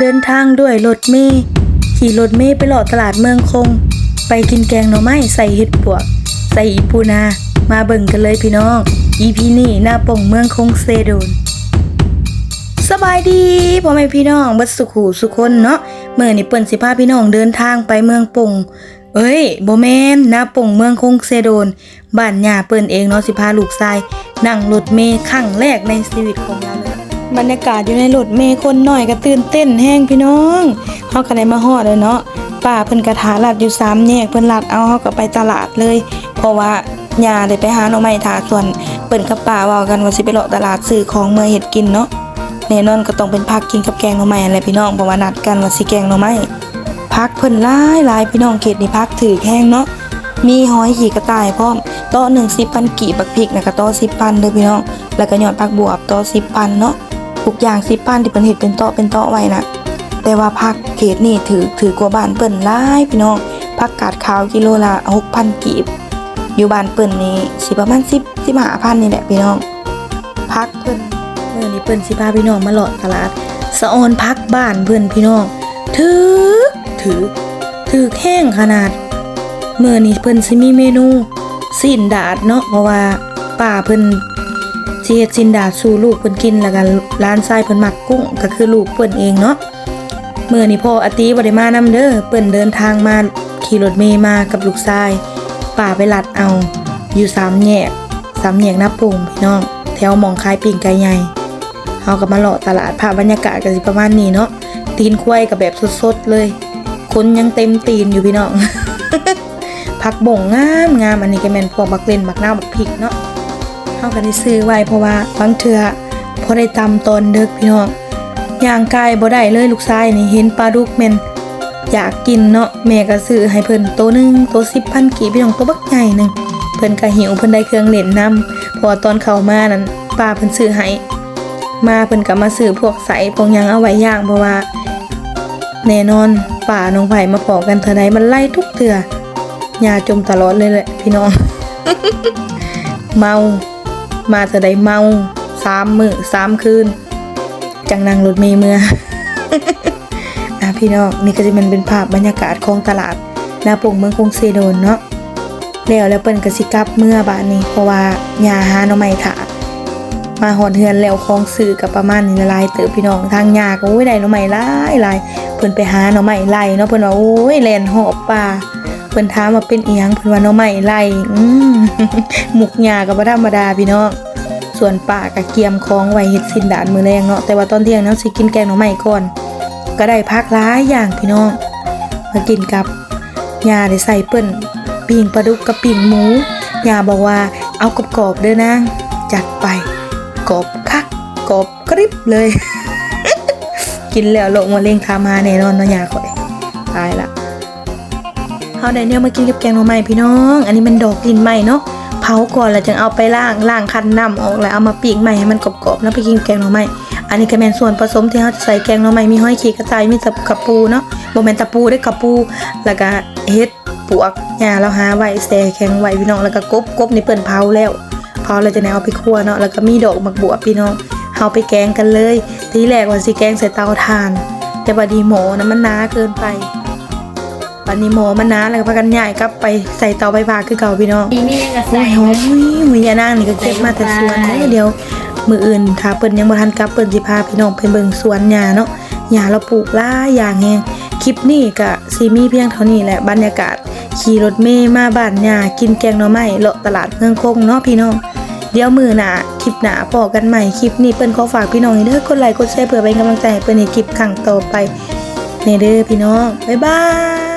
เดินทางด้วยรถเมย์ขี่รถเมย์ไปหลอดตลาดเมืองคง ไปกินแกงหน่อไม้ใส่เห็ดปวก ใส่อีปูนา มาเบิ่งกันเลยพี่น้อง อีพีนี่หน้าป่งเมืองคงเซโดนสบายดีพ่อแม่พี่น้องบัดสุขหูสุคนเนาะเมื่อนี่เปิ้นสิพาพี่น้องเดินทางไปเมืองปงเอ้ยบ่แม่นหน้าปงเมืองคงเซโดนบ้านย่าเปิ้นเองเนาะสิพาลูกชาย นั่งรถเมล์ครั้งแรกในชีวิตของเราเลย บรรยากาศอยู่ในรถเมล์คนหน่อยก็ตื่นเต้นแห้งพี่น้องเฮาก็ได้มาฮอดเลยเนาะป้าเพิ่นกระถาลัดอยู่สามแยกเพิ่นลัดเอาเฮาก็ไปตลาดเลย เพราะว่าย่าได้ไปหาหน่อไม้ถาส่วนเปิ้นกับป้าเว้ากันว่าสิไปเลาะตลาดซื้อของเมื่อเฮ็ดกินเนาะแน่นอนก็ต้องเป็นผักกินกับแกงหน่อไม้อะไรพี่น้องเพราะว่านัดกันว่าสิแกงหน่อไม้ผักเพิ่นหลายหลายพี่น้องเขตนี่ผักถือแห้งเนาะมีหอยขี่กระต่ายพร้อมโต๊ะหนึ่งสิบพันกี่บักพริกนะก็โต๊ะสิบพันเด้อพี่น้อง แล้วก็ยอดผักบวบโต๊ะสิบพันเนาะ ทุกอย่างสิบพันที่เพิ่นเฮ็ดเป็นโต๊ะเป็นโต๊ะไว้นะแต่ว่าผักเขตนี่ถือถือกว่าบ้านเปิ้นหลายพี่น้องผักกาดขาวกิโลละหกพันกีบ อยู่บ้านเปิ้นนี่สิประมาณสิบสิบห้าพันนี่แหละพี่น้องผักเพิ่นเมื่อนี้เพิ่นสิพาพี่น้องมาเลาะตลาดสะออนพักบ้านเพิ่นพี่น้องถือถือถือแห้งขนาดเมื่อนี้เพิ่นสิมีเมนูสินดาดเนาะเพราะว่าป้าเพิ่น สิเฮ็ดสินดาสู่ลูกเพิ่นกินแล้วก็ร้านทรายเพิ่นมักกุ้งก็คือลูกเพิ่นเองเนาะเมื่อนี้พ่ออาตีบ่ได้มานำเด้อเพิ่นเดินทางมาขี่รถเมย์มากับลูกชายป้าไปหลัดเอา อยู่สามแยกสามแยกน้าปุ่งพี่น้องแถวมองคายปิ่งไก่ใหญ่เฮาก็มาเลาะตลาดภาพบรรยากาศก็สิประมาณนี้เนาะตีนควายกับแบบสดๆเลยคนยังเต็มตีนอยู่พี่น้องผักบ่งงามงามอันนี้ก็แม่นพวกบักเล่นบักน้าบักพริกเนาะ เฮาก็ได้ซื้อไว้เพราะว่าบางเทื่อพอได้ตำตอนเดึกพี่น้องย่างกายบ่ได้เลยลูกชายนี่เห็นปลาดุกแม่นอยากกินเนาะแม่ก็ซื้อให้เพิ่นโตวหนึงโต10,000กีบพี่น้องตัวบักใหญ่หนึงเพิ่นก็หิวเพิ่นได้เครื่องเล่นนํเพราะว่าตอนเข้ามานั้นป้าเพิ่นซื้อให้มาเพิ่นก็มาซื้อพวกใสพวกยังเอาไว้ย่างเพราะว่า แน่นอนป่าน้องไผ่มาพอกันเท่าใดมันไล่ทุกเถื่อยาจมตลอดเลยแหละพี่น้อง เมา มาเท่าใดเมาสามมื้อสามคืน จังนั่งรถเมล์เมื่ออะพี่น้องนี่ก็จะมันเป็นภาพบรรยากาศของตลาดนาปงเมืองกรุงเซโดนเนาะแล้วแล้วเปิ้นก็สิกับเมื่อบาดนี้เพราะว่าหญ้าหาหน่อไม้ถามาหอนเฮือนแล้วคลองสื่อกับประมาณนี้ละลายเติบพี่น้องทางยากโอ้ยได้หน่อไม้หลายหลายเพิ่นไปหาหน่อไม้ไล่เนาะเพิ่นว่าโอ้ยแลนหอบป่า พิ่นถามว่าเป็นเอียงเพิ่นว่าน่อไม้ไล่อืมหมุกหญ้าก็บ่ธรรมดาพี่น้องส่วนป่าก็เกียมของไว้เฮ็ดสินดานมือแรงเนาะแต่ว่าตอนเที่ยงเนาะสิกินแกงหน่อไม้ก่อน ก็ได้พักหลายอย่างพี่น้อง มากินกับยาได้ใส่เปิ้นปิ้งปลาดุกกับปิ้งหมูยาบอกว่าเอากรอบๆเด้อนางจัดไปกรอบคักกรอบกริบเลย กินแล้วโลกมาเล่งทามาแน่นอนเนาะยาข่อยตายละาได้เนี่ยมากินกับแกงหน่อไม้พี่น้อง อันนี้มันดอกดินใหม่เนาะเผาก่อนแล้วจึงเอาไปล้างล้างคั้นน้ำออกแล้วเอามาปิ้งใหม่ให้มันกรอบๆแล้วไปกินแกงหน่อไม้อันนี้ก็แมนส่วนผสมที่เฮาใส่แกงหน่อไม้มีห้อยขีกระต่ายมีตะกระปูเนาะบ่แมนตะปูได้กระปู แล้วก็เฮ็ดปวกหญ้าเราหาไว้แช่แข็งไว้พี่น้องแล้วก็กบกบนี่เปิ้นเผาแล้วพอเราจะแนวเอาไปคั่วเนาะแล้วก็มีดอกหมักบัวพี่น้องเอาไปแกงกันเลย ทีแรกว่าสิแกงใส่เตาถ่าน แต่บัดีหมอนะมันหนาเกินไป บัดนี้หมอมันหนาแล้วก็พากันย้ายกลับไปใส่เตาไฟฟ้าคือเก่าพี่น้องมียังกระโอ้ใส่ยหอมมือยานางนี่ก็เก็บมาแต่สวนเด้เดียวมืออื่นถ้าเปิ้นยังบ่ทันกลับเปิ้นสิพาพี่น้องไปเบิ่งสวนหญ้าเนาะหญ้าเราปลูกหลายอย่างแฮงคลิปนี้ก็สิมีเพียงเท่านี้แหละบรรยากาศ ขี่รถเมล์มาบ้านหญ้ากินแกงหน่อไม้เลาะตลาดเมืองคงเนาะพี่น้องเดี๋ยวมือหนาคลิปหนาพอกันใหม่คลิปนี้เปิ้นขอฝากพี่น้องเด้อกดไลค์กดแชร์เพื่อเป็นกำลังใจให้เปิ้นในคลิปครั้งต่อไปในเด้อพี่น้องบ๊ายบาย